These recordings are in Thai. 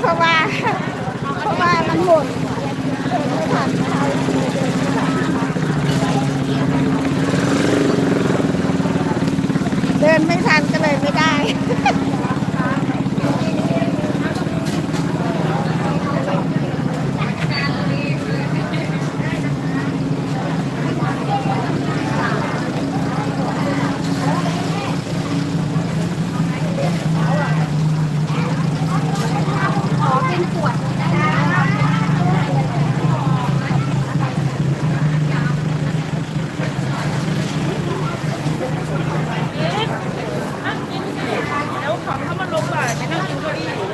เพราะว่า เพราะว่ามันหมดไม่ทันนะคะเดินไม่ทันก็เลยไม่ได้ แล้วของเขามาลงบ่ายไปนั่งกินเก้าอี้อยู่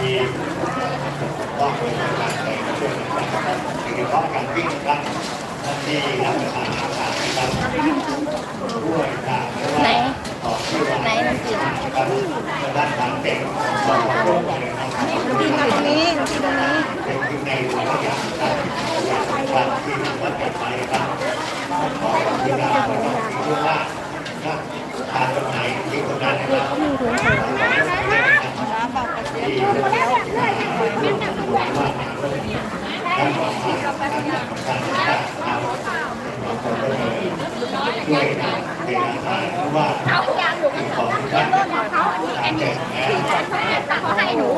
โดยเฉพาะการวิ่งครับที่รับประทานอาหารนะครับด้วยการไหนต่อที่วันไหนน้ำจิ้มนะครับด้านหลังเป็นสองคนเลยนะครับ กินตรงนี้กินตรงนี้ เป็นที่ในหลวงอย่างครับวันที่วัดไปครับขอที่เราดูว่าทานตรงไหนที่ตรงนั้นนะครับที่ ด้วยเวลาทานเพราะว่าของท่านการแจกแจงเขาให้หนู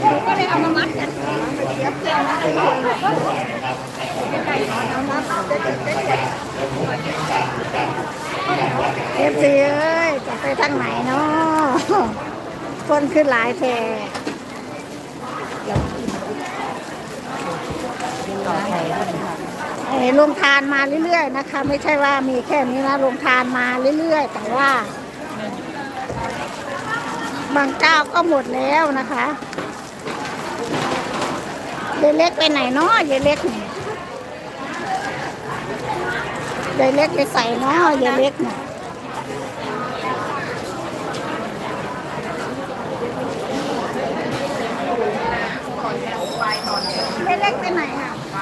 หนูก็เลยเอามามัดกันเสียบเสียบนะเวลาด้วยนะครับเอามามัดเป็นพยาและผมเป็นการจัดงานวัดเอฟซีเอ้ยจะไปทางไหนเนาะคนขึ้นหลายแท ลงทานมาเรื่อยๆนะคะ ไม่ใช่ว่ามีแค่นี้นะลงทานมาเรื่อยๆ แต่ว่า บางเจ้าก็หมดแล้วนะคะเดยเล็กไปไหนเนาะเดยเล็กเดยเล็กไปใส่เนาะเดยเล็กเนี่ยยายเล็กไปไหนอะ ไป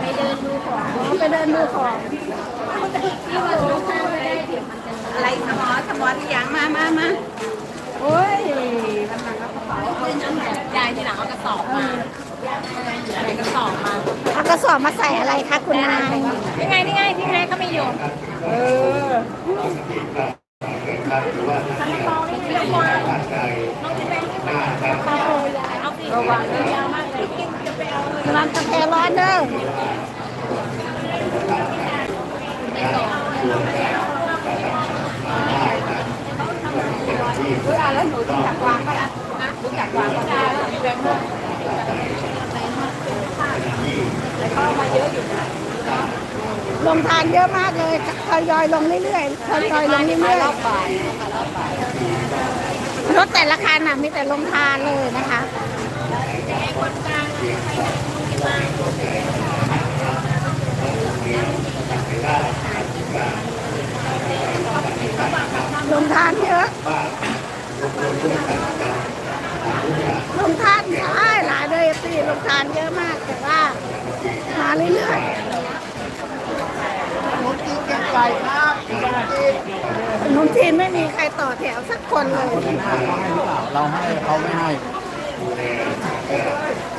ไปเดินดูของ ไปเดินดูของอะไรสมอสมอที่ยังมามามาโอ้ยยายที่หลังเอากระสอบมาใส่กระสอบมาเอากระสอบมาใส่อะไรคะคุณนายนี่ไงนี่ไงที่ไงเขาไม่อยู่เออครับหรือว่าท่านที่ร่างกายหน้าระวังกเลยร้านกาแฟร้อนเด้อ แล้วหนูรู้จักวางก็นะรู้จักวางก็ได้แบงค์แล้วก็มาเยอะอยู่นะลงทานเยอะมากเลยทยอยลงเรื่อยๆทยอยลงเรื่อยรอบบ่ายรอบบ่ายๆรถแต่ละคันน่ะมีแต่ลงทานเลยนะคะลงทาน เยอะลงทานหลายหลายเลยสิลงทานเยอะมากแต่ว่ามาเรื่อยๆขนมจีนไม่มีใครต่อแถวสักคนเลย เราให้เขาไม่ให้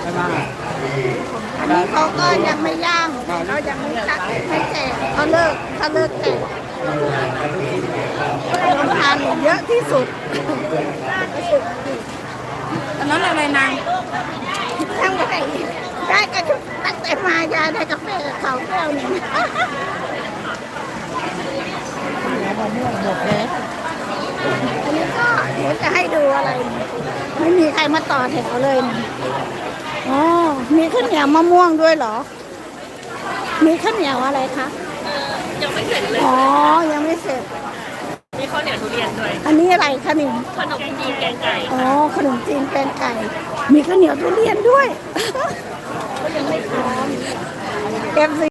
ใช่ไหม อันนี้เขาก็ยังไม่ย่างเขายังไม่ตักไม่แจกเขาเลิกเขาเลิกแจกลงทานเยอะที่สุดอันนั้นอะไรนางทั้งไปได้กระชุบตั้งแต่มายาได้กาแฟกับเขาแก้วหนึ่งหมดเลยอันนี้ก็เดี๋ยวจะให้ดูอะไร ไม่มีใครมาต่อแถวเลยนี่ยอ๋อ มีข้าวเหนี ยวมะม่วงด้วยเหรอ มีข้าวเหนียวอะไรคะ ยังไม่เสร็จเลยอ๋อ ยังไม่เสร็จ มีข้าวเหนียวทุเรียนด้วย อันนี้อะไรคะนี่ขนมจีนแกงไก่อ๋อ ขนมจีนแกงไก่ มีข้าวเหนียวทุเรียนด้วยเอฟซี